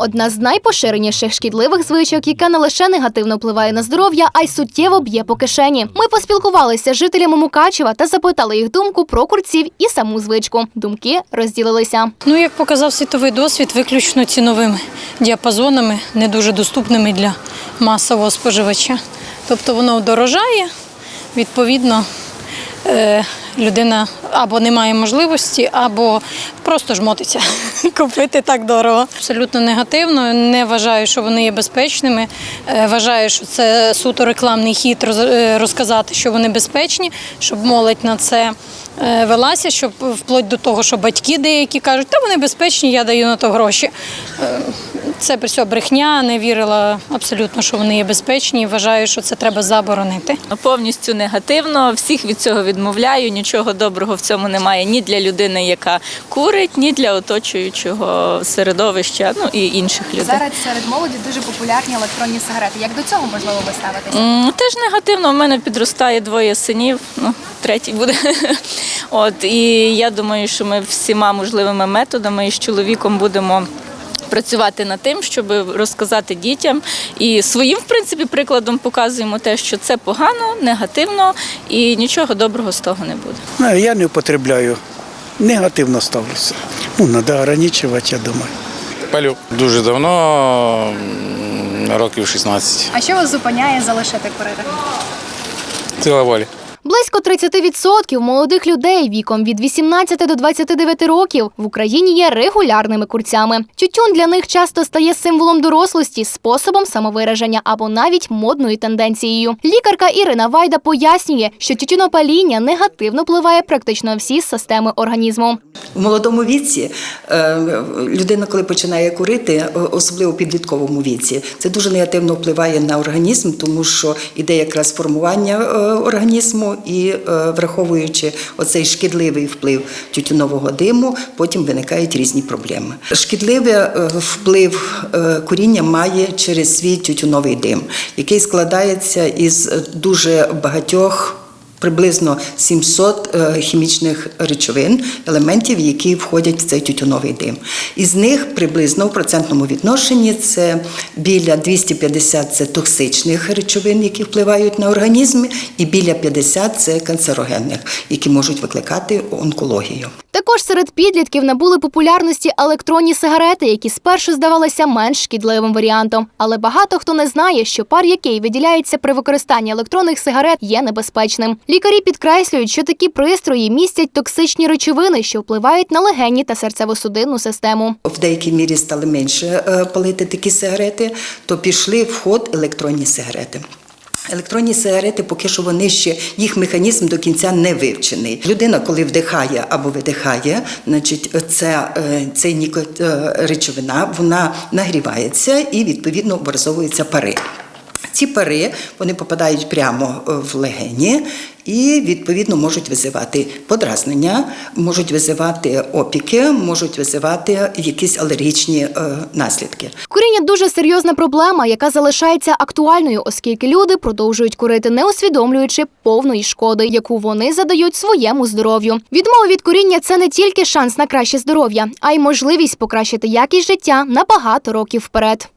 одна з найпоширеніших шкідливих звичок, яка не лише негативно впливає на здоров'я, а й суттєво б'є по кишені. Ми поспілкувалися з жителями Мукачева та запитали їх думку про курців і саму звичку. Думки розділилися. Ну, як показав світовий досвід, виключно ціновими діапазонами, не дуже доступними для масового споживача. Тобто воно дорожає, відповідно, е, людина або не має можливості, або просто жмотиться купити так дорого. Абсолютно негативно. Не вважаю, що вони є безпечними. Е, Вважаю, що це суто рекламний хід е, розказати, що вони безпечні, щоб молодь на це е, велася, щоб вплоть до того, що батьки деякі кажуть, та вони безпечні, я даю на то гроші. Це при цьому брехня, не вірила абсолютно, що вони є безпечні. і Вважаю, що це треба заборонити. Повністю негативно. Всіх від цього відмовляю. Нічого доброго в цьому немає ні для людини, яка курить, ні для оточуючого середовища, ну і інших людей. Зараз серед молоді дуже популярні електронні сигарети. Як до цього можливо ви ставитеся? Теж негативно. У мене підростає двоє синів, ну третій буде. От і я думаю, що ми всіма можливими методами із чоловіком будемо. Працювати над тим, щоб розказати дітям і своїм, в принципі, прикладом показуємо те, що це погано, негативно і нічого доброго з того не буде. Ну, Я не употребляю. Негативно ставлюся. Ну, треба ограничувати, я думаю. Палю дуже давно, років 16. А що вас зупиняє залишити курити? Сила волі. Близько 30% молодих людей віком від 18 до 29 років в Україні є регулярними курцями. Тютюн для них часто стає символом дорослості, способом самовираження або навіть модною тенденцією. Лікарка Ірина Вайда пояснює, що тютюнопаління негативно впливає практично всі системи організму. В молодому віці е, людина, коли починає курити, особливо в підлітковому віці, це дуже негативно впливає на організм, тому що іде якраз формування е, організму, і е, враховуючи оцей шкідливий вплив тютюнового диму, потім виникають різні проблеми. Шкідливий е, вплив е, куріння має через свій тютюновий дим, який складається із дуже багатьох. Приблизно 700 е, хімічних речовин, елементів, які входять в цей тютюновий дим. Із них приблизно в процентному відношенні це біля 250 це токсичних речовин, які впливають на організм, і біля 50 це канцерогенних, які можуть викликати онкологію. Також серед підлітків набули популярності електронні сигарети, які спершу здавалися менш шкідливим варіантом. Але багато хто не знає, що пар, який виділяється при використанні електронних сигарет, є небезпечним. Лікарі підкреслюють, що такі пристрої містять токсичні речовини, що впливають на легені та серцево-судинну систему. В деякій мірі стали менше е, палити такі сигарети, то пішли в ход електронні сигарети. Електронні сигарети, поки що вони ще їх механізм до кінця не вивчений. Людина, коли вдихає або видихає, значить, це, ніко, е, речовина вона нагрівається і відповідно образовуються пари. Ці пари вони попадають прямо е, в легені і відповідно можуть визивати подразнення, можуть визивати опіки, можуть визивати якісь алергічні е, наслідки. Куріння дуже серйозна проблема, яка залишається актуальною, оскільки люди продовжують курити, не усвідомлюючи повної шкоди, яку вони задають своєму здоров'ю. Відмова від куріння це не тільки шанс на краще здоров'я, а й можливість покращити якість життя на багато років вперед.